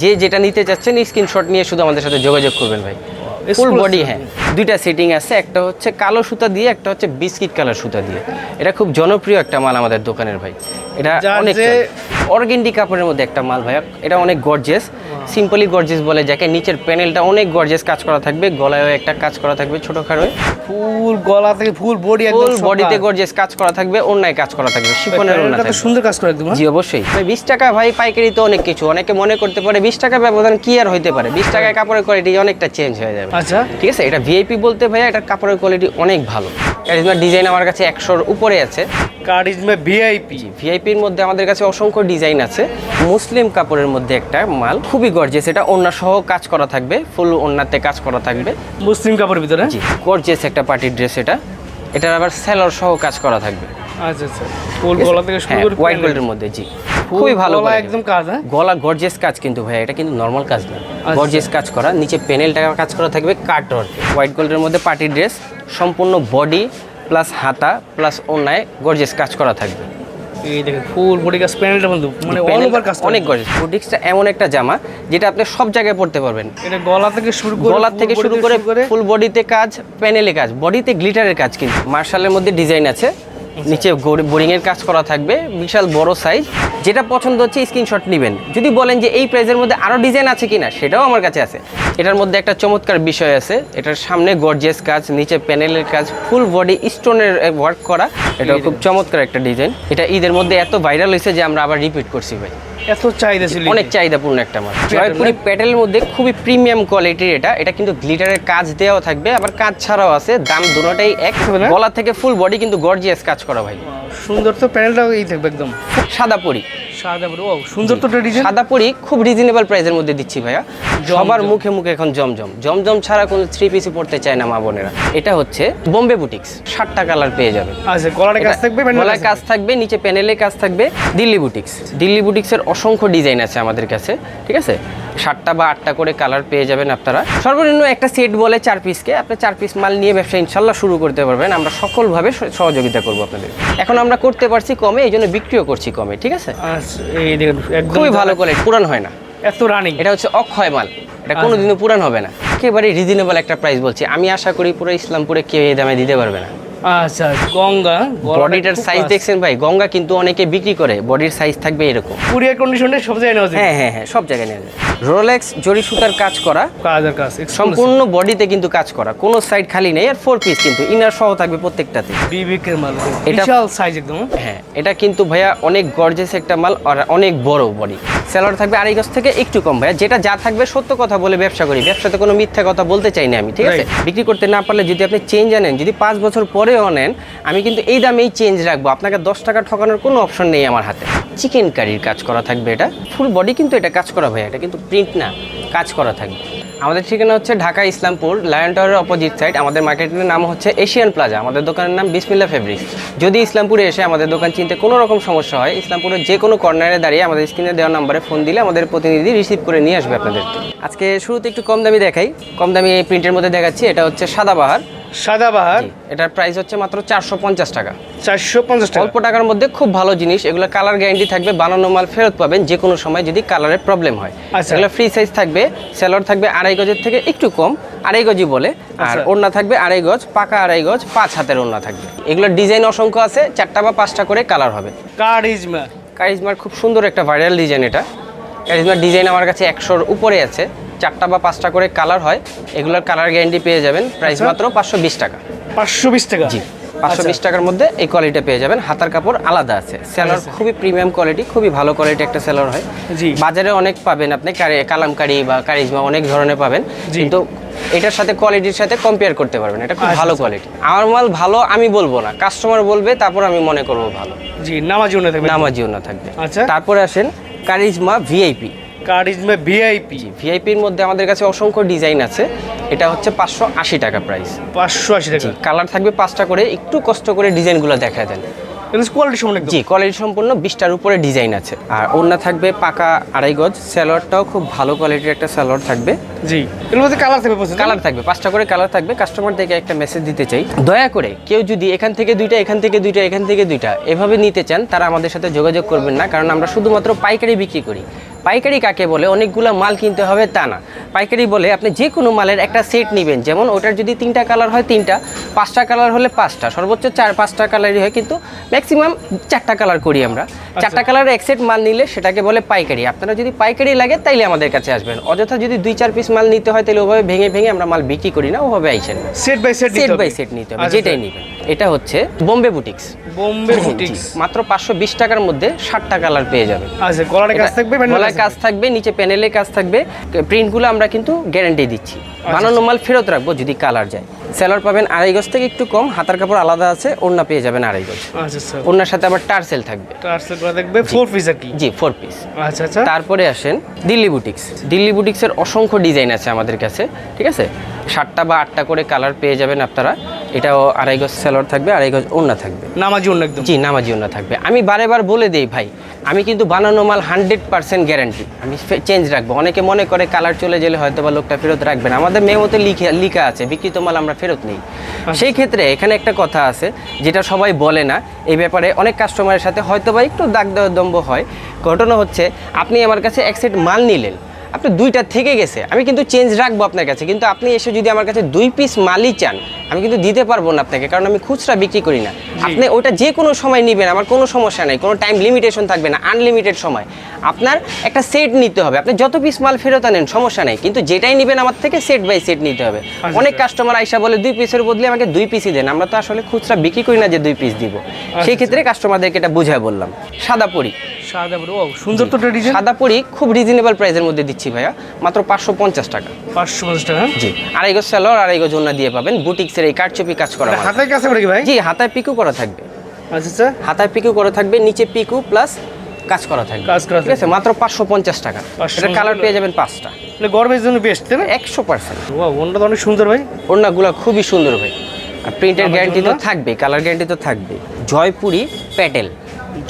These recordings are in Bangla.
যে যেটা নিতে চাচ্ছেন এই স্ক্রিনশট নিয়ে শুধু আমাদের সাথে যোগাযোগ করবেন ভাই। ফুল বডি হ্যাঁ। দুইটা সেটিং আছে একটা হচ্ছে কালো সুতা দিয়ে একটা হচ্ছে বিস্কিট কালার সুতা দিয়ে। এটা খুব জনপ্রিয় একটা মাল আমাদের দোকানের ভাই। এটা অনেক অর্গেন্ডি কাপড়ের মধ্যে একটা মাল ভাই এটা অনেক গর্জেস সিম্পলি গর্জেস বলে যাকে নিচের প্যানেলটা অনেক গর্জেস কাজ করা থাকবে গলায়ও একটা কাজ করা থাকবে ছোটখাটো। ফুল গলা থেকে ফুল বডি ফুল বডিতে গর্জেস কাজ। করা থাকবে অন্যায় কাজ করা থাকবে শিফনের। সুন্দর কাজ করে একদম হ্যাঁ? জি অবশ্যই। ভাই বিশ টাকা ভাই পাইকারি তো অনেক কিছু। অনেকে মনে করতে পারে বিশ টাকা ব্যবধান কি আর হইতে পারে? বিশ টাকায় কাপড়ের কোয়ালিটি অনেকটা চেঞ্জ হয়ে যাবে। আচ্ছা। ঠিক আছে এটা ভিআইপি বলতে ভাইয়া এটার কাপড়ের কোয়ালিটি অনেক ভালো। ক্যারিজমার ডিজাইন আমার কাছে একশোর উপরে আছে। কারিজমা ভিআইপি ভিআইপির মধ্যে আমাদের কাছে অসংখ্য ডিজাইন আছে। মুসলিম কাপড়ের মধ্যে একটা মাল খুবই গর্জেস এটা ওন্না সহ কাজ করা থাকবে ফুল ওন্নাতে কাজ করা থাকবে। মুসলিম কাপড়ের ভিতরে? গর্জেস একটা পার্টির ড্রেস এটা। এটার আবার সেলর সহ কাজ করা থাকবে। আচ্ছা আচ্ছা। ফুল গলা থেকে শুরু করে হোয়াইট গোল্ডের মধ্যে জি। খুবই ভালো গলা একদম কাজ হ্যাঁ? গলা কাজ কিন্তু ভাই এটা কিন্তু নর্মাল কাজ না। আচ্ছা। কাজ করা। নিচে প্যানেলটা কাজ করা থাকবে কাট ওয়ার্কে হোয়াইট গোল্ডের মধ্যে পার্টি ড্রেস সম্পূর্ণ বডি প্লাস হাতা প্লাস অন্যায় কাজ করা থাকবে। এই দেখেন ফুল বডি কাজ প্যানেলটা বন্ধু মানে অল Panel ওভার কাজ অনেক গর্জেস বুটিক্সটা এমন একটা জামা যেটা আপনি সব জায়গায় পড়তে পারবেন। এটা গলা থেকে শুরু করে গলার থেকে শুরু করে ফুল বডিতে কাজ প্যানেলে কাজ। বডিতে গ্লিটারের কাজ কিন্তু। মার্শালের মধ্যে ডিজাইন আছে। নিচে বোরিংয়ের কাজ করা থাকবে বিশাল বড় সাইজ যেটা পছন্দ হচ্ছে স্ক্রিনশট নেবেন। যদি বলেন যে এই প্রাইজের মধ্যে আরও ডিজাইন আছে কি না সেটাও আমার কাছে আছে। এটার মধ্যে একটা চমৎকার বিষয় আছে। এটার সামনে গর্জেস কাজ নিচে প্যানেলের কাজ ফুল বডি স্টোনের ওয়ার্ক করা। এটা খুব চমৎকার একটা ডিজাইন এটা ঈদের মধ্যে এত ভাইরাল হয়েছে যে আমরা আবার রিপিট করছি ভাই। এত চাহিদা ছিল অনেক চাহিদাপূর্ণ একটা মাছ জয়পুরি প্যাটেলের মধ্যে খুবই প্রিমিয়াম কোয়ালিটির এটা। এটা কিন্তু গ্লিটারের কাজ দেওয়া থাকবে আবার কাজ ছাড়াও আছে। দাম দুটোটাই এক? গলা থেকে ফুল বডি কিন্তু গর্জিয়াস কাজ করা ভাই। সুন্দর তো প্যানেলটাও এই থাকবে একদম। সাদা পরি। সাদা ও সুন্দর তো খুব রিজনেবল প্রাইসের মধ্যে দিচ্ছি ভাইয়া। সবার মুখে মুখে এখন জমজম। জমজম ছাড়া কোনো থ্রি পিসি পড়তে চায় না মা বোনেরা। এটা হচ্ছে বোম্বে বুটিক্স ষাটটা কালার পেয়ে যাবেন আচ্ছা কাজ থাকবে গলার কাজ থাকবে? নিচে প্যানেলে কাজ থাকবে। দিল্লি বুটিক্স দিল্লি বুটিক্সের অসংখ্য ডিজাইন আছে আমাদের কাছে ঠিক আছে? সাতটা বা আটটা করে কালার পেয়ে যাবেন আপনারা। সর্বনিম্ন একটা সেট বলে চার পিসকে আপনি চার পিস মাল নিয়ে ব্যবসা ইনশাল্লাহ শুরু করতে পারবেন। আমরা সকলভাবে সহযোগিতা করব আপনাদের। এখন আমরা করতে পারছি কমে এই জন্য বিক্রিও করছি কমে ঠিক আছে? আচ্ছা খুবই ভালো কোয়ালিটি পুরান হয় না। এত রানিং এটা হচ্ছে অক্ষয় মাল। এটা কোনোদিনও পুরান হবে না। একেবারে রিজনেবল একটা প্রাইস বলছি। আমি আশা করি পুরো ইসলামপুরে কেউ এই দামে দিতে পারবে না। আচ্ছা গঙ্গা বডিটার সাইজ দেখছেন ভাই? গঙ্গা কিন্তু অনেকে বিক্রি করে বডির সাইজ থাকবে এরকম। কুরিয়ার কন্ডিশনটা সব জায়গায় নেওয়া যায়। হ্যাঁ হ্যাঁ হ্যাঁ সব জায়গায় নেওয়া যায়। রোলেক্স জরি সুতার কাজ করা। কাজ আর কাজ সম্পূর্ণ বডিতে কিন্তু কাজ করা। কোনো সাইড খালি নেই আর ফোর পিস কিন্তু। ইনার সহ থাকবে প্রত্যেকটাতে। বিবেকের মাল। এটা- বিশাল সাইজ একদম। হ্যাঁ এটা কিন্তু ভাইয়া অনেক গর্জেস একটা মাল আর অনেক বড় বডি স্যালার থাকবে আড়াই গজ থেকে একটু কম ভাইয়া। যেটা যা থাকবে সত্য কথা বলে ব্যবসা করি। ব্যবসাতে কোনো মিথ্যা কথা বলতে চাই না আমি ঠিক আছে? বিক্রি করতে না পারলে যদি আপনি চেঞ্জ আনেন যদি পাঁচ বছর পরেও নেন আমি কিন্তু এই দামেই চেঞ্জ রাখব। আপনাকে দশ টাকা ঠকানোর কোনো অপশন নেই আমার হাতে। চিকেন কারির কাজ করা থাকবে এটা। ফুল বডি কিন্তু এটা কাজ করা ভাইয়া। এটা কিন্তু প্রিন্ট না কাজ করা থাকবে। আমাদের ঠিকানা হচ্ছে ঢাকা ইসলামপুর লায়ন টাওয়ারের অপোজিট সাইড আমাদের মার্কেটের নাম হচ্ছে এশিয়ান প্লাজা আমাদের দোকানের নাম বিসমিল্লা ফেব্রিক্স যদি ইসলামপুরে এসে আমাদের দোকান চিনতে কোনো রকম সমস্যা হয়, ইসলামপুরের যে কোনো কর্নারে দাঁড়িয়ে আমাদের স্ক্রিনে দেওয়া নাম্বারে ফোন দিলে আমাদের প্রতিনিধি রিসিভ করে নিয়ে আসবে আপনাদের আজকে শুরুতে একটু কম দামি দেখাই। কম দামি এই প্রিন্টের মধ্যে দেখাচ্ছি, এটা হচ্ছে সাদাবাহার সাদাবাহার এটার প্রাইস হচ্ছে মাত্র চারশো পঞ্চাশ টাকা। চারশো পঞ্চাশ টাকা। অল্প টাকার মধ্যে খুব ভালো জিনিস এগুলো কালার গ্যারান্টি থাকবে বানানো মাল ফেরত পাবেন যে কোনো সময় যদি কালারের প্রবলেম হয়। আচ্ছা। এগুলো ফ্রি সাইজ থাকবে সেলর থাকবে আড়াই গজের থেকে একটু কম আড়াই গজই বলে। আর আচ্ছা। ওড়না থাকবে আড়াই গজ পাকা আড়াই গজ পাঁচ হাতের ওড়না থাকবে। এগুলোর ডিজাইন অসংখ্য আছে চারটা বা পাঁচটা করে কালার হবে। কারিজমা। কারিজমার খুব সুন্দর একটা ভাইরাল ডিজাইন এটা। কারিজমার ডিজাইন আমার কাছে একশোর উপরে আছে। চারটা বা পাঁচটা করে কালার হয় এগুলোর কালার গ্যারান্টি পেয়ে যাবেন প্রাইস আচ্ছা। মাত্র পাঁচশো বিশ টাকা। পাঁচশো বিশ টাকা? জি পাঁচশো বিশ টাকার মধ্যে এই কোয়ালিটি পেয়ে যাবেন। হাতার কাপড় আলাদা আছে। সেলার আচ্ছা। খুবই প্রিমিয়াম কোয়ালিটি খুবই ভালো কোয়ালিটি একটা সেলার হয়। জি। বাজারে অনেক পাবেন আপনি কারি- কালামকারি বা কারিজমা অনেক ধরনের পাবেন। কিন্তু এটার সাথে কোয়ালিটির সাথে কম্পেয়ার করতে পারবেন। এটা খুব আচ্ছা, ভালো আচ্ছা। কোয়ালিটি আমার মাল ভালো আমি বলব না। কাস্টমার বলবে তারপর আমি মনে করব ভালো। জি নামাজি উন্নত থাকবে। নামাজিও না থাকবে। আচ্ছা। তারপরে আসেন কারিজমা ভিআইপি কারিজমা ভিআইপি ভিআইপির মধ্যে আমাদের কাছে অসংখ্য ডিজাইন আছে। এটা হচ্ছে পাঁচশো আশি টাকা প্রাইস পাঁচশো আশি টাকা। কালার থাকবে পাঁচটা করে একটু কষ্ট করে ডিজাইনগুলো দেখা দেন। কোয়ালিটি একদম। জি কোয়ালিটি সম্পূর্ণ বিশটার উপরে ডিজাইন আছে। আর ওড়না থাকবে পাকা আড়াই গজ। স্যালোয়ারটাও খুব ভালো কোয়ালিটির একটা স্যালোয়ার থাকবে। জি এর মধ্যে কালার থাকবে কালার থাকবে পাঁচটা করে কালার থাকবে। কাস্টমার থেকে একটা মেসেজ দিতে চাই। দয়া করে কেউ যদি এখান থেকে দুইটা এখান থেকে দুইটা এখান থেকে দুইটা এভাবে নিতে চান তারা আমাদের সাথে যোগাযোগ করবেন না কারণ আমরা শুধুমাত্র পাইকারি বিক্রি করি। পাইকারি কাকে বলে অনেকগুলো মাল কিনতে হবে তা না। পাইকারি বলে আপনি যে কোনো মালের একটা সেট নেবেন। যেমন ওটার যদি তিনটা কালার হয় তিনটা। পাঁচটা কালার হলে পাঁচটা। সর্বোচ্চ চার পাঁচটা কালারই হয় কিন্তু ম্যাক্সিমাম চারটা কালার করি আমরা। চারটা কালারের এক সেট মাল নিলে সেটাকে বলে পাইকারি। আপনারা যদি পাইকারি লাগে তাইলে আমাদের কাছে আসবেন। অযথা যদি দুই চার পিস মাল নিতে হয় তাহলে ওভাবে ভেঙে ভেঙে আমরা মাল বিক্রি করি না ওভাবে আইসেন না। Set by set set by set নিতে হবে আচ্ছা, যেটাই নেবেন। এটা হচ্ছে বোম্বে বুটিক্স। বোম্বে বুটিক্স। মাত্র পাঁচশো বিশ টাকার মধ্যে ষাটটা কালার পেয়ে যাবেন। আচ্ছা গলার কাজ থাকবে কাজ থাকবে নিচে প্যানেলে কাজ থাকবে। প্রিন্টগুলো আমরা কিন্তু গ্যারান্টি দিচ্ছি। আচ্ছা, বানানো মাল ফেরত রাখব যদি কালার যায়। সেলার পাবেন আড়াই গজ থেকে একটু কম হাতার কাপড় আলাদা আছে ওড়না পেয়ে যাবেন আড়াই গজ। আচ্ছা ওড়নার সাথে আবার টার্সেল থাকবে। টার্সেল থাকবে ফোর পিস আর কি? জি ফোর পিস আচ্ছা আচ্ছা। তারপরে আসেন দিল্লি বুটিক্স দিল্লি বুটিক্সের অসংখ্য ডিজাইন আছে আমাদের কাছে ঠিক আছে? সাতটা বা আটটা করে কালার পেয়ে যাবেন আপনারা। এটাও আড়াই গজ সেলর থাকবে আড়াই গজ ওড়না থাকবে। নামাজি একদম। জি নামাজি ওনা থাকবে। আমি বারে বার বলে দিই ভাই আমি কিন্তু বানানো মাল হান্ড্রেড পার্সেন্ট গ্যারান্টি আমি চেঞ্জ রাখব। অনেকে মনে করে কালার চলে গেলে হয়তো বা লোকটা ফেরত রাখবে না। আমাদের মেমোতে লিখে লিখা আছে বিকৃত মাল আমরা ফেরত নেই। সেই ক্ষেত্রে এখানে একটা কথা আছে যেটা সবাই বলে না। এই ব্যাপারে অনেক কাস্টমারের সাথে হয়তো বা একটু দাগ দম্ব হয়। ঘটনা হচ্ছে আপনি আমার কাছে এক সেট মাল নিলেন। আপনি দুইটা থেকে গেছে। আমি কিন্তু চেঞ্জ রাখব আপনার কাছে। কিন্তু আপনি এসে যদি আমার কাছে দুই পিস মালই চান আমি কিন্তু দিতে পারব না আপনাকে কারণ আমি খুচরা বিক্রি করি না। আপনি ওইটা যে কোনো সময় নেবেন আমার কোনো সমস্যা নেই কোনো টাইম লিমিটেশন থাকবে না আনলিমিটেড সময়। আপনার একটা সেট নিতে হবে আপনি যত পিস মাল ফেরত আনেন সমস্যা নেই কিন্তু যেটাই নেবেন আমার থেকে সেট বাই সেট নিতে হবে। অনেক কাস্টমার আইসা বলে দুই পিসের বদলে আমাকে দুই পিসই দেন। আমরা তো আসলে খুচরা বিক্রি করি না যে দুই পিস দিব। সেই ক্ষেত্রে কাস্টমারদেরকে এটা বুঝায় বললাম। সাদা পরি। সাদা বড় ও সুন্দর তো ডিজাইন সাদা পরি খুব রিজনেবল প্রাইসের মধ্যে দিচ্ছি ভাইয়া মাত্র পাঁচশো পঞ্চাশ টাকা। পাঁচশো পঞ্চাশ টাকা। জি আড়াই গজ স্যালোর আড়াই গজ ওনা দিয়ে পাবেন বুটিক্সের এই কারচুপি কাজ করা। হাতের কাছে করে কি ভাই? জি হাতায় পিকু করা থাকবে। আচ্ছা স্যার হাতায় পিকু করা থাকবে নিচে পিকু প্লাস কাজ করা থাকবে। কাজ করা ঠিক আছে? মাত্র পাঁচশো পঞ্চাশ টাকা। এটা কালার পেয়ে যাবেন পাঁচটা। তাহলে গরমের জন্য বেস্ট তাই না? একশো পার্সেন্ট ওনটা তো অনেক সুন্দর ভাই। ওড়নাগুলো খুবই সুন্দর ভাই। আর প্রিন্টের গ্যারান্টি তো থাকবে কালার গ্যারান্টি তো থাকবে। জয়পুরি প্যাটেল।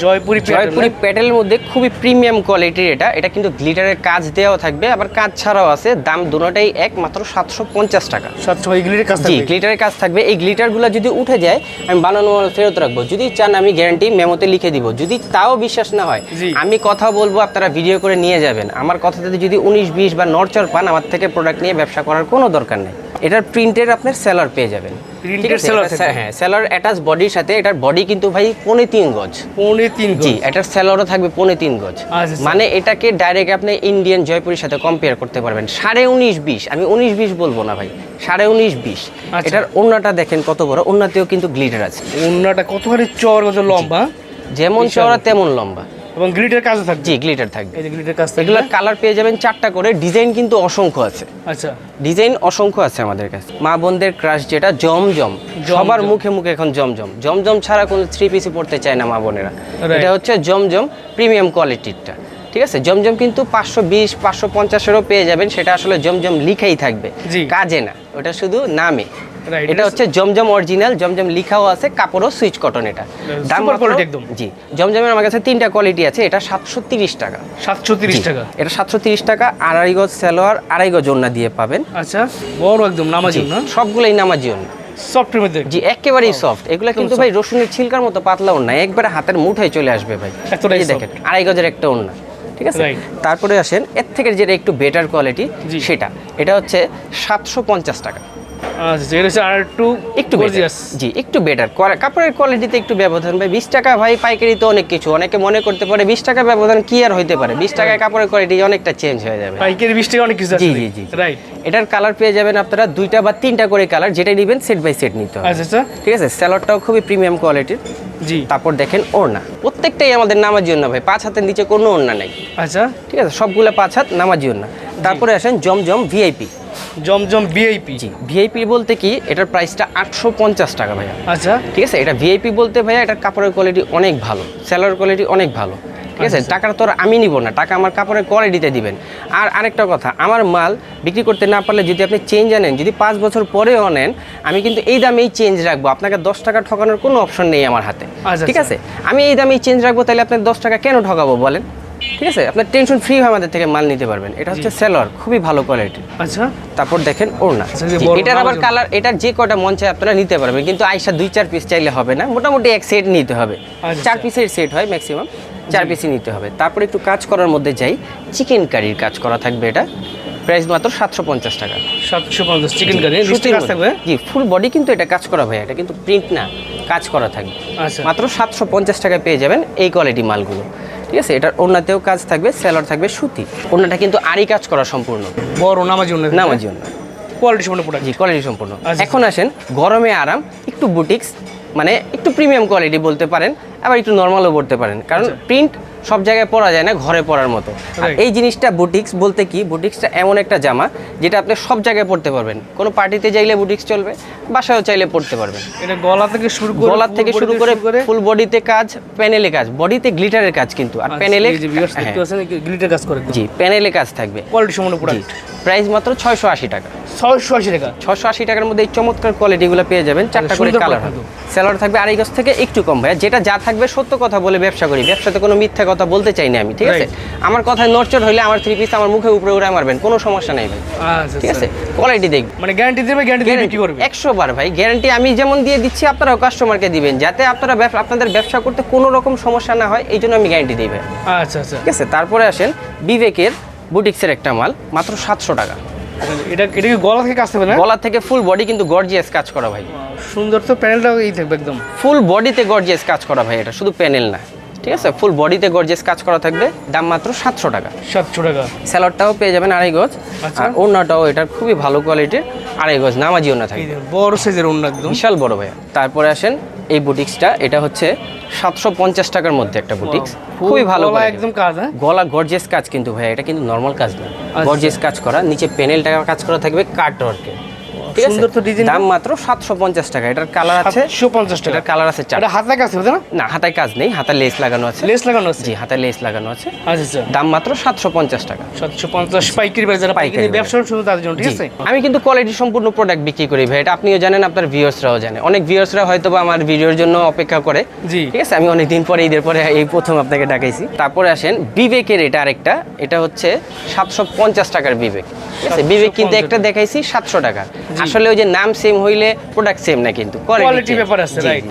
জয়পুরি জয়পুরি প্যাটেলের মধ্যে খুবই প্রিমিয়াম কোয়ালিটির এটা। এটা কিন্তু গ্লিটারের কাজ দেওয়াও থাকবে আবার কাজ ছাড়াও আছে। দাম দুটোটাই এক মাত্র সাতশো পঞ্চাশ টাকা। সাতশো এগুলির কাজ জি গ্লিটারের কাজ থাকবে। এই গ্লিটারগুলো যদি উঠে যায় আমি বানানো ফেরত রাখব। যদি চান আমি গ্যারান্টি মেমোতে লিখে দিব। যদি তাও বিশ্বাস না হয় আমি কথা বলব আপনারা ভিডিও করে নিয়ে যাবেন। আমার কথাতে যদি উনিশ বিশ বা নরচর পান আমার থেকে প্রোডাক্ট নিয়ে ব্যবসা করার কোনো দরকার নেই। এটার প্রিন্টের আপনার সেলার পেয়ে যাবেন। হ্যাঁ সেলার অ্যাটাচ বডির সাথে এটার বডি কিন্তু ভাই পৌনে তিন গজ। পৌনে তিন গজ। জি এটার সেলারও থাকবে পৌনে তিন গজ। আচ্ছা, আচ্ছা। মানে এটাকে ডাইরেক্ট আপনি ইন্ডিয়ান জয়পুরের সাথে কম্পেয়ার করতে পারবেন। সাড়ে উনিশ বিশ আমি উনিশ বিশ বলব না ভাই সাড়ে উনিশ বিশ। আচ্ছা। এটার দেখেন কত বড় ওন্নাতেও কিন্তু গ্লিটার আছে। কতখানি চর লম্বা? যেমন চওড়া তেমন লম্বা। এবং গ্লিটার কাজও থাকবে। জি গ্লিটার থাকবে। এই যে গ্লিটার কাজ থাকবে। কালার পেয়ে যাবেন চারটা করে। ডিজাইন কিন্তু অসংখ্য আছে। আচ্ছা। ডিজাইন অসংখ্য আছে আমাদের কাছে। মা বোনদের ক্রাশ যেটা জমজম। সবার মুখে মুখে এখন জমজম। জমজম ছাড়া কোনো থ্রি পিসি পড়তে চায় না মা বোনেরা। এটা হচ্ছে জমজম প্রিমিয়াম কোয়ালিটিরটা ঠিক আছে? জমজম কিন্তু পাঁচশো বিশ পাঁচশো পঞ্চাশেরও পেয়ে যাবেন। সেটা আসলে জমজম লিখেই থাকবে। কাজে না। ওটা শুধু নামে. এটা হচ্ছে জমজম অরিজিনাল জমজম লিখাও আছে কাপড়ও সুইচ কটন এটা। দাম একদম। জি জমজমের আমার কাছে তিনটা কোয়ালিটি আছে এটা সাতশো তিরিশ টাকা। সাতশো তিরিশ টাকা। এটা সাতশো তিরিশ টাকা আড়াই গজ সালোয়ার আড়াই গজ ওড়না দিয়ে পাবেন। আচ্ছা বড় একদম নামাজি না সবগুলোই নামাজি সফটের মধ্যে জি একেবারেই সফট এগুলো কিন্তু ভাই রসুনের ছিলকার মতো পাতলা ওড়না একবারে হাতের মুঠায় চলে আসবে ভাই। দেখেন আড়াই গজের একটা ওড়না ঠিক আছে? তারপরে আসেন এর থেকে যেটা একটু বেটার কোয়ালিটি সেটা। এটা হচ্ছে সাতশো পঞ্চাশ টাকা। আচ্ছা এটা আর একটু একটু গর্জিয়াস জি একটু বেটার কাপড়ের কোয়ালিটিতে একটু ব্যবধান। ভাই বিশ টাকা ভাই পাইকারি তো অনেক কিছু। অনেকে মনে করতে পারে বিশ টাকা ব্যবধান কি আর হইতে পারে? বিশ টাকায় কাপড়ের কোয়ালিটি অনেকটা চেঞ্জ হয়ে যাবে। পাইকারি বিশ টাকা অনেক কিছু জি জি জি। রাইট এটার কালার পেয়ে যাবেন আপনারা দুইটা বা তিনটা করে কালার যেটা নেবেন সেট বাই সেট নিতে হবে। আচ্ছা আচ্ছা। ঠিক আছে? স্যালাডটাও খুবই প্রিমিয়াম কোয়ালিটির জি। তারপর দেখেন ওড়না। প্রত্যেকটাই আমাদের নামার জন্য ভাই। পাঁচ হাতের নিচে কোনো ওড়না নেই। আচ্ছা। ঠিক আছে? সবগুলো পাঁচ হাত নামার জন্য। তারপরে আসেন জমজম ভিআইপি জমজম ভিআইপি জি ভিআইপি বলতে কি এটার প্রাইসটা আটশো পঞ্চাশ টাকা ভাইয়া। আচ্ছা। ঠিক আছে? এটা ভিআইপি বলতে ভাইয়া এটার কাপড়ের কোয়ালিটি অনেক ভালো স্যালার কোয়ালিটি অনেক ভালো। ঠিক আছে? টাকাটা তো আর আমি নিব না টাকা আমার কাপড়ের কোয়ালিটিতে দিবেন। আর আরেকটা কথা আমার মাল বিক্রি করতে না পারলে যদি আপনি চেঞ্জ আনেন যদি পাঁচ বছর পরেও নেন আমি কিন্তু এই দামেই চেঞ্জ রাখব। আপনাকে দশ টাকা ঠকানোর কোনো অপশন নেই আমার হাতে। আচ্ছা, ঠিক আচ্ছা। আছে? আমি এই দামেই চেঞ্জ রাখব তাহলে আপনার দশ টাকা কেন ঠকাবো বলেন? ঠিক আছে? আপনার টেনশন ফ্রি হয়ে আমাদের থেকে মাল নিতে পারবেন। এটা হচ্ছে সেলর খুবই ভালো কোয়ালিটি আচ্ছা। তারপর দেখেন ওড়না। আচ্ছা, এটার আবার কালার এটার যে কটা মন চায় আপনারা নিতে পারবেন। কিন্তু আইসা দুই চার পিস চাইলে হবে না। মোটামুটি এক সেট নিতে হবে। আচ্ছা। চার পিসের সেট হয় ম্যাক্সিমাম চার পিসই নিতে হবে। তারপর একটু কাজ করার মধ্যে যাই। চিকেন কারির কাজ করা থাকবে এটা। প্রাইস মাত্র সাতশো পঞ্চাশ টাকা। সাতশো পঞ্চাশ চিকেন কারি। থাকবে? জি ফুল বডি কিন্তু এটা কাজ করা ভাই এটা কিন্তু প্রিন্ট না কাজ করা থাকবে। আচ্ছা। মাত্র সাতশো পঞ্চাশ টাকায় পেয়ে যাবেন এই কোয়ালিটি মালগুলো। ঠিক আছে? এটার ওনাতেও কাজ থাকবে স্যালার থাকবে সুতি। ওনাটা কিন্তু আরই কাজ করা সম্পূর্ণ। বড় নামাজি অন্য নামাজি ওনা কোয়ালিটি সম্পূর্ণ প্রোডাক্ট জি কোয়ালিটি সম্পূর্ণ। আচ্ছা। এখন আসেন গরমে আরাম একটু বুটিক্স মানে একটু প্রিমিয়াম কোয়ালিটি বলতে পারেন আবার একটু নর্মালও বলতে পারেন। কারণ আচ্ছা। প্রিন্ট সব জায়গায় পরা যায় না ঘরে পরার মতো। আর এই জিনিসটা বুটিক্স বলতে কি বুটিক্সটা এমন একটা জামা যেটা আপনি সব জায়গায় পরতে পারবেন। কোনো পার্টিতে চাইলে বুটিক্স চলবে বাসায়ও চাইলে পড়তে পারবেন। এটা গলা থেকে শুরু করে গলার থেকে শুরু করে ফুল বডিতে কাজ প্যানেলে কাজ বডিতে গ্লিটারের কাজ কিন্তু। আর আচ্ছা, প্যানেলে এই যে viewers দেখতে পাচ্ছেন গ্লিটার কাজ করে জি প্যানেলে কাজ থাকবে। কোয়ালিটি সম্পূর্ণ প্রোডাক্ট প্রাইস মাত্র ছয়শো আশি টাকা। ছয়শো আশি টাকা। ছশো আশি টাকার মধ্যে এই চমৎকার কোয়ালিটিগুলো পেয়ে যাবেন চারটা করে কালার হবে। স্যালার থাকবে আড়াই গজ থেকে একটু কম। ভাইয়া যেটা যা থাকবে সত্য কথা বলে ব্যবসা করি। ব্যবসাতে কোনো মিথ্যা কথা বলতে চাই না আমি ঠিক আছে? আমার কথায় নড়চড় হইলে আমার থ্রি পিস আমার মুখে উপরে উড়াই মারবেন কোনো সমস্যা নেই ভাই। আচ্ছা ঠিক আছে? আচ্ছা। কোয়ালিটি দেখবেন। মানে গ্যারান্টি দেবে গ্যারান্টি বিক্রি করবে। একশো বার ভাই গ্যারান্টি আমি যেমন দিয়ে দিচ্ছি আপনারাও কাস্টমারকে দিবেন যাতে আপনারা আপনাদের ব্যবসা করতে কোনো রকম সমস্যা না হয় এই জন্য আমি গ্যারান্টি দিই ভাই। আচ্ছা আচ্ছা। ঠিক আছে? তারপরে আসেন বিবেকের বুটিক্সের একটা মাল মাত্র সাতশো টাকা। এটা এটা কি গলা থেকে কাজ থাকবে না? গলা থেকে ফুল বডি কিন্তু গর্জিয়াস কাজ করা ভাই। সুন্দর তো প্যানেলটা এই থাকবে একদম। ফুল বডিতে গর্জিয়াস কাজ করা ভাই এটা শুধু প্যানেল না। ঠিক আছে? ফুল বডিতে গর্জিয়াস কাজ করা থাকবে। দাম মাত্র সাতশো টাকা। সাতশো টাকা। স্যালাডটাও পেয়ে যাবেন আড়াই গজ। আচ্ছা। আর ওড়নাটাও এটার খুবই ভালো কোয়ালিটির আড়াই গজ নামাজি ওড়না দেখুন, বড় সাইজের অন্য একদম। বিশাল বড় ভাইয়া। তারপরে আসেন এই বুটিক্সটা এটা হচ্ছে সাতশো পঞ্চাশ টাকার মধ্যে একটা বুটিক্স খুবই ভালো একদম কাজ হ্যাঁ? গলা গর্জিয়াস কাজ কিন্তু ভাইয়া। এটা কিন্তু নর্মাল কাজ না। আচ্ছা। গর্জিয়াস কাজ করা। নিচে প্যানেলটা কাজ করা থাকবে কাট ওয়ার্কে ঠিক আছে? তো ডিজাইন দাম মাত্র সাতশো পঞ্চাশ টাকা। এটার কালার আছে? সাতশো পঞ্চাশ টাকা। এটার কালার আছে চার এটা হাতে কাজ থাকবে না? না হাতায় কাজ নেই হাতায় লেস লাগানো আছে। লেস লাগানো আছে? জি হাতায় লেস লাগানো আছে। আচ্ছা আচ্ছা। দাম মাত্র সাতশো পঞ্চাশ টাকা। সাতশো পঞ্চাশ পাইকারি বাজার পাইকারি ব্যবসা শুরু তাদের জন্য ঠিক আছে? আমি কিন্তু কোয়ালিটি সম্পূর্ণ প্রোডাক্ট বিক্রি করি ভাই। এটা আপনিও জানেন আপনার ভিউয়ার্সরাও জানে। অনেক ভিউয়ার্সরা হয়তো আমার ভিডিওর জন্য অপেক্ষা করে। জি। ঠিক আছে? আমি অনেক দিন পরে ঈদের পরে এই প্রথম আপনাকে ডাকাইছি। তারপরে আসেন বিবেকের এটা আরেকটা। এটা হচ্ছে সাতশো পঞ্চাশ টাকার বিবেক। ঠিক আছে? বিবেক কিন্তু একটা দেখাইছি সাতশো টাকা। আসলে ওই যে নাম সেম হইলে প্রোডাক্ট সেম না কিন্তু Quality ব্যাপার আছে, right.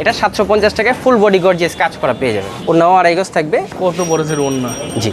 এটা সাতশো পঞ্চাশ টাকায় ফুল বডি গর্জিয়াস কাজ করা পেয়ে যাবেন অন্যও আড়াই গজ থাকবে। কত বড় যে অন্য জি।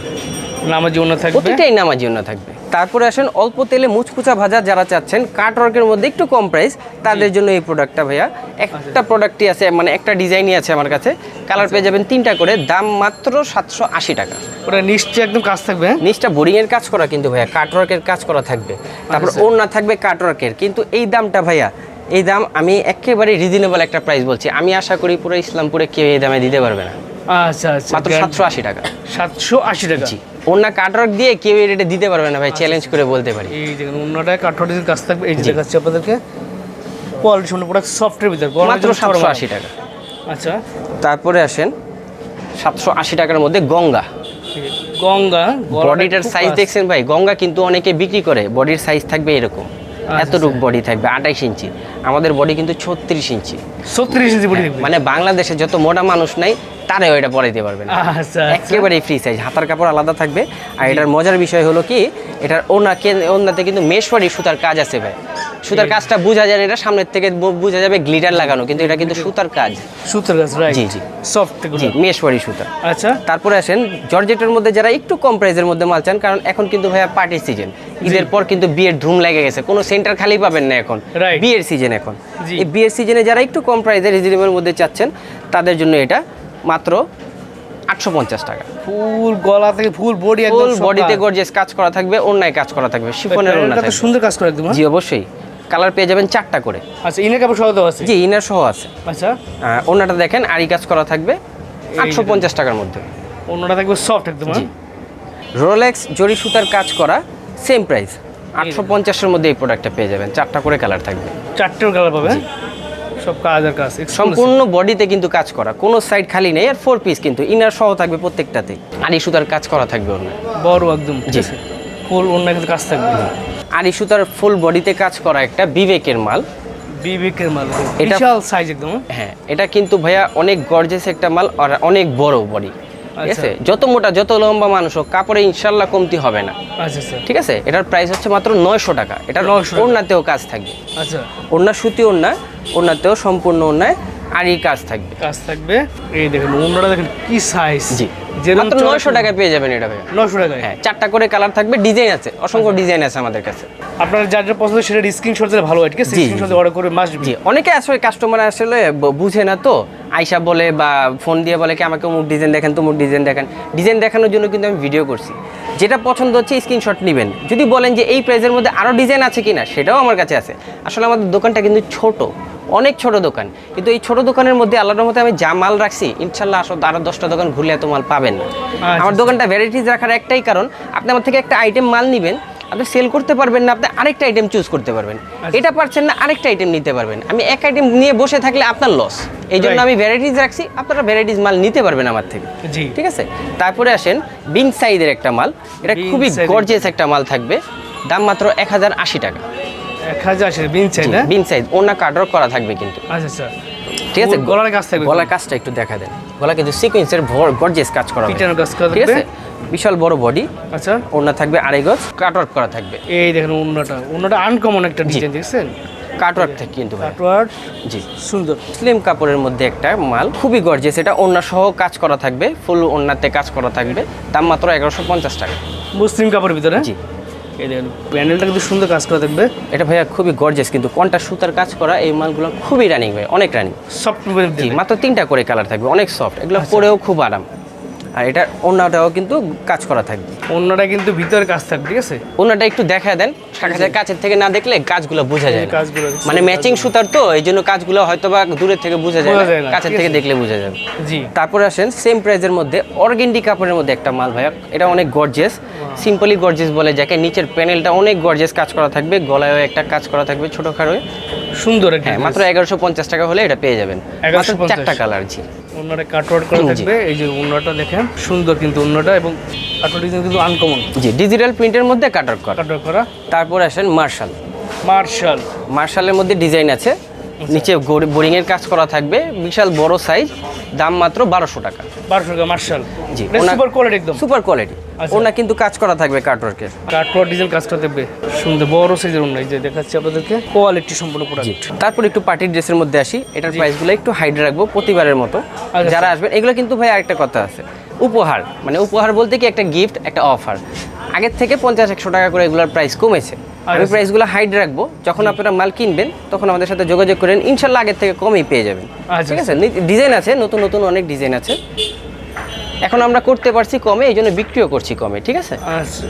নামাজি অন্য থাকবে? প্রতিটাই নামাজি অন্য থাকবে। তারপরে আসেন অল্প তেলে মুচকুচা ভাজা যারা চাচ্ছেন কাট ওয়ার্কের মধ্যে একটু কম প্রাইস তাদের জন্য এই প্রোডাক্টটা ভাইয়া। একটা প্রোডাক্টই আছে মানে একটা ডিজাইনই আছে আমার কাছে। কালার পেয়ে যাবেন তিনটা করে দাম মাত্র সাতশো আশি টাকা। ওটা নিশ্চয়ই একদম কাজ থাকবে হ্যাঁ? নিচটা বোরিং এর কাজ করা কিন্তু ভাইয়া কাট ওয়ার্কের কাজ করা থাকবে। তারপর আচ্ছা। ওর না থাকবে কাট ওয়ার্কের কিন্তু এই দামটা ভাইয়া এই দাম আমি একেবারে রিজনেবল একটা প্রাইস বলছি। আমি আশা করি পুরো ইসলামপুরে কেউ এই দামে দিতে পারবে না। আচ্ছা আচ্ছা। মাত্র সাতশো আশি টাকা। সাতশো আশি টাকা? জি। দিয়ে কেউ এই রেটে দিতে পারবে না ভাই চ্যালেঞ্জ করে বলতে পারি। এই দেখুন থাকবে। এই যে জি। দেখাচ্ছি আপনাদেরকে। কোয়ালিটি সম্পূর্ণ প্রোডাক্ট সফটের ভিতর মাত্র সাতশো আশি টাকা। আচ্ছা। তারপরে আসেন সাতশো আশি টাকার মধ্যে গঙ্গা। গঙ্গা বডিটার সাইজ দেখছেন ভাই? গঙ্গা কিন্তু অনেকে বিক্রি করে। বডির সাইজ থাকবে এরকম। এতটুকু বডি থাকবে আঠাইশ ইঞ্চি। আমাদের বডি কিন্তু ছত্রিশ ইঞ্চি। ছত্রিশ ইঞ্চি বডি মানে বাংলাদেশে যত মোটা মানুষ নাই তারাও এটা পরাইতে পারবে না। আচ্ছা আচ্ছা। একেবারে ফ্রি সাইজ হাতার কাপড় আলাদা থাকবে। আর এটার মজার বিষয় হলো কি এটার ওনাকে ওনাতে কিন্তু মেশওয়ারি সুতার কাজ আছে ভাই। সুতার কাজটা বোঝা যায় না, এটা সামনের থেকে বোঝা যাবে গ্লিটার লাগানো কিন্তু এটা কিন্তু সুতার কাজ। সুতার কাজ জি, জি। সফট জি মেশওয়ারি সুতা। আচ্ছা। তারপরে আসেন জর্জেটের মধ্যে যারা একটু কম প্রাইসের মধ্যে মাল চান কারণ এখন কিন্তু ভাইয়া পার্টির সিজন ঈদের পর কিন্তু বিয়ের ধুম লেগে গেছে। কোনো সেন্টার খালি পাবেন না এখন। বিয়ের সিজন এখন। এই বিয়ের সিজনে যারা একটু কম প্রাইসের রিজনেবল মধ্যে চাচ্ছেন তাদের জন্য এটা মাত্র আটশো পঞ্চাশ টাকা। ফুল গলা থেকে ফুল বডি ফুল বডিতে কাজ। গর্জিয়াস কাজ করা থাকবে অন্যায় কাজ করা থাকবে শিফনের থাকবে। সুন্দর কাজ করে একদম হ্যাঁ? জি অবশ্যই। কালার পেয়ে যাবেন চারটা করে। আচ্ছা ইনের কাপড় সহ আছে? জি ইনার সহ আছে। আচ্ছা। ওন্নাটা দেখেন আড়ি কাজ করা থাকবে আটশো পঞ্চাশ টাকার মধ্যে। অন্যটা থাকবে সফট একদম? রোলেক্স জরি সুতার কাজ করা সেম প্রাইস আটশো পঞ্চাশের মধ্যে এই প্রোডাক্টটা পেয়ে যাবেন। চারটা করে কালার থাকবে। চারটেও কালার পাবে? সব কাজ আর কাজ। সম্পূর্ণ বডিতে কিন্তু কাজ করা। কোনো সাইড খালি নেই। আর ফোর পিস কিন্তু। ইনার সহ থাকবে প্রত্যেকটাতে। আড়ি সুতার কাজ করা থাকবে ওর বড় একদম। জি। ফুল অন্য কিন্তু কাজ থাকবে। আড়ি সুতার ফুল বডিতে কাজ করা একটা বিবেকের মাল। বিবেকের মাল। এটা- সাইজ একদম হ্যাঁ? হ্যাঁ এটা কিন্তু ভাইয়া অনেক গর্জেস একটা মাল। আর অনেক বড় বডি ঠিক আচ্ছা। আছে? যত মোটা যত লম্বা মানুষ হোক কাপড়ে ইনশাল্লাহ কমতি হবে না। আচ্ছা আচ্ছা। ঠিক আছে? এটার প্রাইস হচ্ছে মাত্র নয়শো টাকা। এটা 900 টাকা। ওড়নাতেও কাজ থাকবে। আচ্ছা। ওড়না সুতি ওড়না ওড়নাতেও সম্পূর্ণ ওড়নায় আরি কাজ থাকবে। কাজ থাকবে। এই দেখেন দেখেন কি সাইজ জি। মাত্র নয়শো টাকায় পেয়ে যাবেন এটা টাকায়। হ্যাঁ চারটা করে কালার থাকবে ডিজাইন আছে অসংখ্য ডিজাইন আছে আমাদের কাছে। আপনার যার যা পছন্দ সেটা স্ক্রিনশট দিলে ভালো হয় ঠিক আছে? স্ক্রিনশট অর্ডার করে জি অনেকে আসলে কাস্টমার আসলে বুঝে না তো আইসা বলে বা ফোন দিয়ে বলে কি আমাকে অমুক ডিজাইন দেখেন তমুক ডিজাইন দেখেন। ডিজাইন দেখানোর জন্য কিন্তু আমি ভিডিও করছি। যেটা পছন্দ হচ্ছে স্ক্রিনশট নেবেন। যদি বলেন যে এই প্রাইজের মধ্যে আরও ডিজাইন আছে কিনা সেটাও আমার কাছে আছে। আসলে আমাদের দোকানটা কিন্তু ছোট। অনেক ছোট দোকান। কিন্তু এই ছোট দোকানের মধ্যে আল্লাহর মধ্যে আমি যা মাল রাখছি ইনশাল্লাহ আসলে আরও দশটা দোকান ঘুরলে এত মাল পাবেন না। আমার দোকানটা ভ্যারাইটিস রাখার একটাই কারণ আপনি আমার থেকে একটা আইটেম মাল নেবেন আপনি সেল করতে পারবেন না আপনি আরেকটা আইটেম চুজ করতে পারবেন। এটা পারছেন না আরেকটা আইটেম নিতে পারবেন। আমি এক আইটেম নিয়ে বসে থাকলে আপনার লস এই জন্য আমি ভ্যারাইটিস রাখছি আপনারা ভ্যারাইটিস মাল নিতে পারবেন আমার থেকে। ঠিক আছে? তারপরে আসেন বিং সাইজের একটা মাল। এটা খুবই গর্জিয়াস একটা মাল থাকবে দাম মাত্র এক হাজার আশি টাকা। এক হাজার আসে বিন চাই না? সাইজ অন্য কার্ডর করা থাকবে কিন্তু। আচ্ছা আচ্ছা। ঠিক আছে? গলার কাজ থাকবে গলার কাজটা একটু দেখা দেন। গলা কিন্তু সিকোয়েন্সের গর্জিয়াস কাজ করা পিটানোর কাজ করা ঠিক আছে? বিশাল বড় বডি আচ্ছা। ওড়না থাকবে আড়াই গজ। কাটওয়ার্ক করা থাকবে। এই দেখেন আনকমন একটা ডিজাইন দেখছেন? কাটওয়ার্ক থাকে কিন্তু জি। সুন্দর। স্লিম কাপড়ের মধ্যে একটা মাল। খুবই গর্জিয়াস এটা ওড়না সহ কাজ করা থাকবে। ফুল ওড়নাতে কাজ করা থাকবে। দাম মাত্র এগারোশো পঞ্চাশ টাকা। মুসলিম কাপড়ের ভিতরে? জি। এই দেখেন প্যানেলটা কিন্তু সুন্দর কাজ করা থাকবে এটা ভাইয়া খুবই গর্জেস কিন্তু কোনটা সুতার কাজ করা এই মালগুলো খুবই রানিং ভাই অনেক রানিং সফট মাত্র তিনটা করে কালার থাকবে অনেক সফট এগুলো পরেও খুব আরাম। আর এটা অন্যটাও কিন্তু কাজ করা থাকবে। অন্যটা কিন্তু ভিতরে কাজ থাকবে ঠিক আছে? অন্যটা একটু দেখা দেন কাছের থেকে না দেখলে কাজগুলো বোঝা যায় কাজগুলো মানে ম্যাচিং সুতার তো এই জন্য কাজগুলো হয়তো বা দূরের থেকে বোঝা যায় কাছের থেকে দেখলে বোঝা যাবে জি। তারপরে আসেন সেম প্রাইজের মধ্যে অর্গেন্ডি কাপড়ের মধ্যে একটা মাল ভাইয়া। এটা অনেক গর্জেস সিম্পলি গর্জেস বলে যাকে। নিচের প্যানেলটা অনেক গর্জেস কাজ করা থাকবে গলায়ও একটা কাজ করা থাকবে ছোটো খাড়োয় সুন্দর হ্যাঁ মাত্র এগারোশো পঞ্চাশ টাকা হলে এটা পেয়ে যাবেন। মাত্র 1150 চারটা কালার জি। অন্যটা কাটওয়ার্ড করা থাকবে। এই যে অন্যটা দেখেন সুন্দর কিন্তু অন্যটা এবং কাটওয়ার্ড ডিজাইন কিন্তু আনকমন জি ডিজিটাল প্রিন্টের মধ্যে কাটার করা। কাটওয়ার্ড করা। তারপরে আসেন মার্শাল মার্শাল মার্শালের মধ্যে ডিজাইন আছে। নিচে বোরিং এর কাজ করা থাকবে। বিশাল বড় সাইজ দাম মাত্র বারোশো টাকা। বারোশো টাকা মার্শাল। জি, সুপার কোয়ালিটি একদম। সুপার কোয়ালিটি আচ্ছা। ওনা কিন্তু কাজ করা থাকবে কাটওয়ার্কের কাটওয়ার্ড ডিজাইন কাজ করা থাকবে। সুন্দর বড় সাইজের এই যে দেখাচ্ছি আপনাদেরকে। কোয়ালিটি সম্পূর্ণ প্রোডাক্ট তারপর একটু পার্টির ড্রেসের মধ্যে আসি। এটার প্রাইসগুলো একটু হাইড রাখব প্রতিবারের মতো। আচ্ছা। যারা আসবেন এগুলো কিন্তু ভাই আরেকটা কথা আছে। উপহার মানে উপহার বলতে কি একটা গিফট একটা অফার আগের থেকে পঞ্চাশ একশো টাকা করে এগুলোর প্রাইস কমেছে। আমি আচ্ছা। প্রাইসগুলো হাইড রাখব। যখন আপনারা মাল কিনবেন তখন আমাদের সাথে যোগাযোগ করেন। ইনশাল্লাহ আগের থেকে কমই পেয়ে যাবেন। আচ্ছা। ঠিক আছে? ডিজাইন আছে নতুন নতুন অনেক ডিজাইন আছে। এখন আমরা করতে পারছি কমে এই জন্য বিক্রিও করছি কমে ঠিক আছে? আচ্ছা,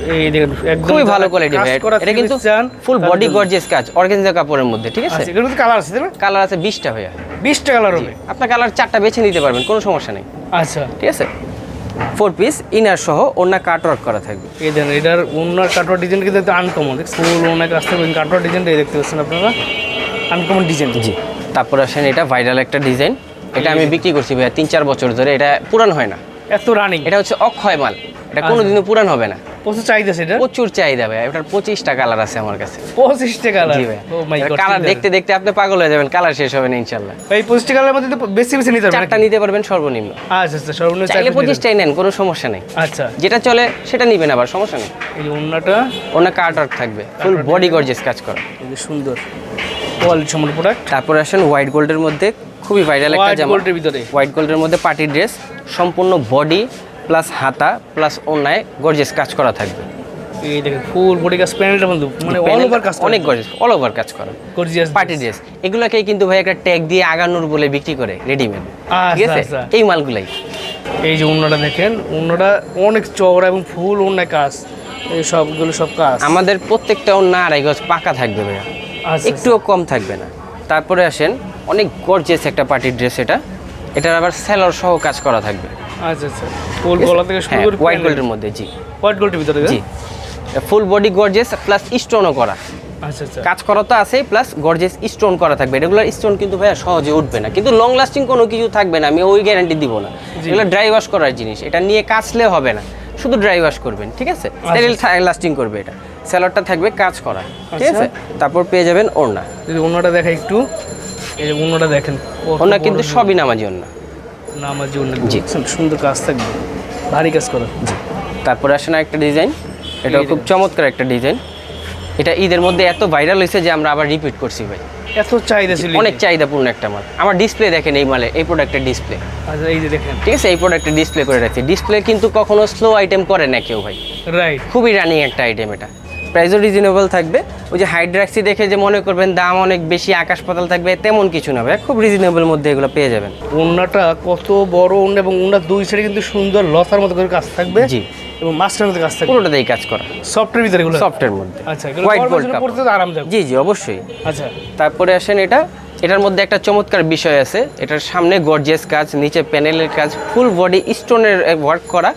খুবই ভালো কোয়ালিটি ভাই। এটা কিন্তু ফুল বডি। গর্জিয়াস কাজ অর্গেনজা কাপড়ের মধ্যে ঠিক আছে? আচ্ছা, কালার আছে কালার আছে বিশটা ভাইয়া বিশটা কালার হবে। আপনার কালার চারটা বেছে নিতে পারবেন কোনো সমস্যা নেই। আচ্ছা। ঠিক আছে? ফোর পিস ইনার সহ ওনার কাটওয়ার্ক করা থাকবে। এই দেখেন এটার ওনার কাটওয়ার্ক ডিজাইন কিন্তু একটু আনকমন ফুল ওনার কাছ থেকে কাটওয়ার্ক ডিজাইনটাই এই দেখতে পাচ্ছেন আপনারা? আনকমন ডিজাইন জি তারপর আসেন এটা ভাইরাল একটা ডিজাইন এটা আমি বিক্রি করছি ভাইয়া তিন চার বছর ধরে এটা পুরান হয় না। এত রানিং এটা হচ্ছে অক্ষয় মাল। এটা কোনোদিনও পুরান হবে না। প্রচুর চাহিদা সেটা প্রচুর চাহিদা ভাইয়া এটার পঁচিশটা কালার আছে আমার কাছে। পঁচিশটা কালার জি গড কালার দেখতে দেখতে আপনি পাগল হয়ে যাবেন কালার শেষ হবে না ইনশাল্লাহ। এই পঁচিশটা কালারের মধ্যে বেশি বেশি নিতে চারটা নিতে পারবেন সর্বনিম্ন। আচ্ছা আচ্ছা সর্বনিম্ন চাইলে পঁচিশটাই নেন কোনো সমস্যা নেই। আচ্ছা। যেটা চলে সেটা নিবেন আবার সমস্যা নেই। এই ওনাটা ওনা কাট থাকবে ফুল বডি গর্জিয়াস কাজ করা। সুন্দর। কোয়ালিটি সম্পূর্ণ প্রোডাক্ট তারপর আসেন হোয়াইট গোল্ডের মধ্যে খুবই ভাইরাল একটা হোয়াইট গোল্ডের ভিতরে। হোয়াইট গোল্ডের মধ্যে পার্টি ড্রেস সম্পূর্ণ বডি প্লাস হাতা প্লাস ওনায় গর্জেস কাজ করা থাকবে। এই দেখেন ফুল বডি কাজ প্যানেলটা বন্ধু মানে অল ওভার কাজ অনেক গর্জিয়াস অল ওভার কাজ করা। গর্জিয়াস পার্টি ড্রেস এগুলোকে কিন্তু ভাই একটা ট্যাগ দিয়ে আগানোর বলে বিক্রি করে রেডিমেড ঠিক আচ্ছা আছে? আচ্ছা। এই মালগুলাই। এই যে অন্যটা দেখেন অন্যটা অনেক চওড়া এবং ফুল অন্য কাজ। এই সবগুলো সব কাজ। আমাদের প্রত্যেকটা ওনা আড়াই গজ পাকা থাকবে ভাইয়া। আচ্ছা একটুও কম থাকবে না। তারপরে আসেন অনেক গর্জিয়াস একটা পার্টির ড্রেস এটা। এটার আবার স্যালোর সহ কাজ করা থাকবে। আচ্ছা আচ্ছা। ফুল গলা থেকে শুরু হ্যাঁ করে হোয়াইট গোল্ডের মধ্যে জি। হোয়াইট গোল্ডের ভিতরে জি। ফুল বডি গর্জিয়াস প্লাস স্টোনও করা। আচ্ছা আচ্ছা। কাজ করা তো আছে প্লাস স্টোন করা থাকবে। রেগুলার স্টোন কিন্তু ভাইয়া সহজে উঠবে না। কিন্তু লং লাস্টিং কোনো কিছু থাকবে না আমি ওই গ্যারান্টি দিব না। এগুলো ড্রাই ওয়াশ করার জিনিস। এটা নিয়ে কাচলে হবে না। শুধু ড্রাই ওয়াশ করবেন ঠিক আছে? আচ্ছা। লাস্টিং করবে এটা। স্যালাডটা থাকবে কাজ করা ঠিক আচ্ছা। আছে? তারপর পেয়ে যাবেন ওড়না। যদি দেখা একটু এই যে অন্যটা দেখেন কত ওড়না কিন্তু সবই নামাজি ওড়না। নামার জন্য জি। সুন্দর কাজ থাকবে। ভারী কাজ করা। তারপরে আসে না একটা ডিজাইন এটা খুব চমৎকার একটা ডিজাইন এটা ঈদের মধ্যে এত ভাইরাল হয়েছে যে আমরা আবার রিপিট করছি ভাই। এত চাহিদা ছিল অনেক চাহিদাপূর্ণ একটা মাল। আমার ডিসপ্লে দেখেন এই মালে এই প্রোডাক্টের ডিসপ্লে আচ্ছা এই যে দেখেন। ঠিক আছে এই প্রোডাক্টের ডিসপ্লে করে রাখছি। ডিসপ্লে কিন্তু কখনো স্লো আইটেম করে না কেউ ভাই। রাইট খুবই রানিং একটা আইটেম এটা। প্রাইসও রিজনেবল থাকবে। ওই যে হাইড্রাক্সি দেখে যে মনে করবেন দাম অনেক বেশি আকাশ পাতাল থাকবে তেমন কিছু না ভাই খুব রিজনেবল মধ্যে এগুলো পেয়ে যাবেন। উন্নাটা কত বড় উন্না এবং ওড়নার দুই সাইডে কিন্তু সুন্দর লসার মতো করে কাজ থাকবে জি। এবং মাস্টার মতো কাজ থাকবে। পুরোটাতেই কাজ করা। সফটওয়্যার ভিতরে এগুলো? সফটওয়্যার মধ্যে। আচ্ছা এগুলো হোয়াইট কাপ পড়তে আরামদায়ক। জি জি অবশ্যই। আচ্ছা। তারপরে আসেন এটা এটার মধ্যে একটা চমৎকার বিষয় আছে। এটার সামনে গর্জিয়াস কাজ নিচে প্যানেলের কাজ ফুল বডি স্টোনের ওয়ার্ক করা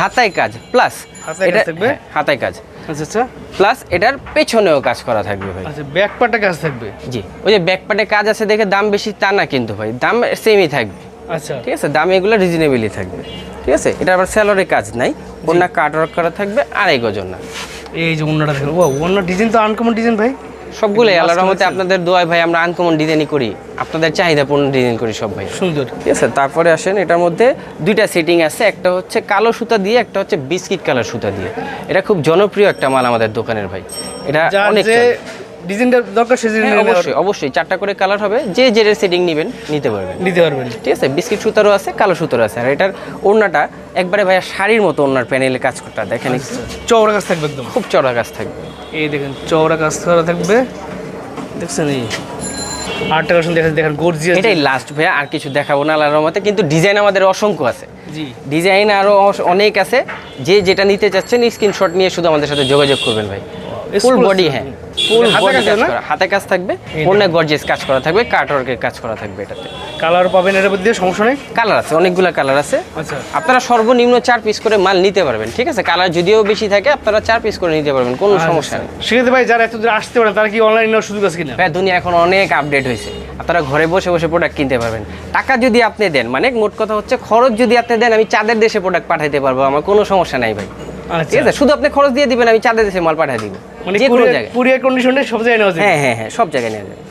হাতায় কাজ প্লাস হাতায় কাজ থাকবে? হাতায় কাজ। আচ্ছা আচ্ছা। প্লাস এটার পেছনেও কাজ করা থাকবে ভাই। আচ্ছা ব্যাক পার্টে কাজ থাকবে? জি ওই যে ব্যাকপার্টে কাজ আছে দেখে দাম বেশি তা না কিন্তু ভাই দাম সেমই থাকবে। আচ্ছা। ঠিক আছে দাম এগুলো রিজনেবলই থাকবে। ঠিক আছে এটা আবার স্যালারি কাজ নাই অন্য কাট ওয়ার্ক করা থাকবে আড়াই গজন না এই যে ওড়নাটা দেখেন ও ওড়নার ডিজাইন তো আনকমন ডিজাইন ভাই। সবগুলোই আল্লাহর রহমতে আপনাদের দোয়ায় ভাই আমরা আনকমন ডিজাইনই করি। আপনাদের চাহিদা পূর্ণ ডিজাইন করি সব ভাই। সুন্দর। ঠিক আছে? তারপরে আসেন এটার মধ্যে দুইটা সেটিং আছে। একটা হচ্ছে কালো সুতা দিয়ে একটা হচ্ছে বিস্কিট কালার সুতা দিয়ে। এটা খুব জনপ্রিয় একটা মাল আমাদের দোকানের ভাই। এটা অনেক। ডিজাইনটা দরকার সে হ্যাঁ, অবশ্যই অবশ্যই। চারটা করে কালার হবে যে যে সেটিং নেবেন নিতে পারবেন। নিতে পারবেন। ঠিক আছে? বিস্কিট সুতারও আছে কালো সুতারও আছে। আর এটার ওড়নাটা একবারে ভাইয়া শাড়ির মতো ওড়নার প্যানেলে কাজ করতে দেখেন চওড়া কাজ থাকবে একদম। খুব চড়া কাজ থাকবে। এই দেখেন চওড়া কাজ করা থাকবে। দেখছেন এই? আটটা কালেকশন দেখেন দেখেন গর্জিয়াস এটাই লাস্ট ভাইয়া আর কিছু দেখাবো না আল্লাহর রহমতে কিন্তু ডিজাইন আমাদের অসংখ্য আছে। জি। ডিজাইন আরও অনেক আছে। যে যেটা নিতে চাচ্ছেন স্ক্রিনশট নিয়ে শুধু আমাদের সাথে যোগাযোগ করবেন ভাই। ফুল বডি হ্যাঁ। ফুল হাতে কাজ থাকবে অনেক গর্জিয়াস কাজ করা থাকবে কাট ওয়ার্কের কাজ করা থাকবে এটাতে। কালার পাবেন এর মধ্যে সমস্যা নেই? কালার আছে অনেকগুলো কালার আছে। আচ্ছা। আপনারা সর্বনিম্ন চার পিস করে মাল নিতে পারবেন ঠিক আছে? কালার যদিও বেশি থাকে আপনারা চার পিস করে নিতে পারবেন কোনো সমস্যা নেই। সেক্ষেত্রে ভাই যারা এত দূর আসতে পারে তারা কি অনলাইন নেওয়ার সুযোগ আছে কিনা? ভাই দুনিয়া এখন অনেক আপডেট হয়েছে। আপনারা ঘরে বসে বসে প্রোডাক্ট কিনতে পারবেন। টাকা যদি আপনি দেন মানে মোট কথা হচ্ছে খরচ যদি আপনি দেন আমি চাঁদের দেশে প্রোডাক্ট পাঠাইতে পারব আমার কোনো সমস্যা নাই ভাই। ঠিক আচ্ছা। আছে? শুধু আপনি খরচ দিয়ে দিবেন আমি চাঁদের দেশে মাল পাঠিয়ে দিব। মানে পুরো জায়গায়। কুরিয়ার কন্ডিশনে সব জায়গায় নেওয়া যায়। হ্যাঁ হ্যাঁ হ্যাঁ সব জায়গায় নেওয়া যাবে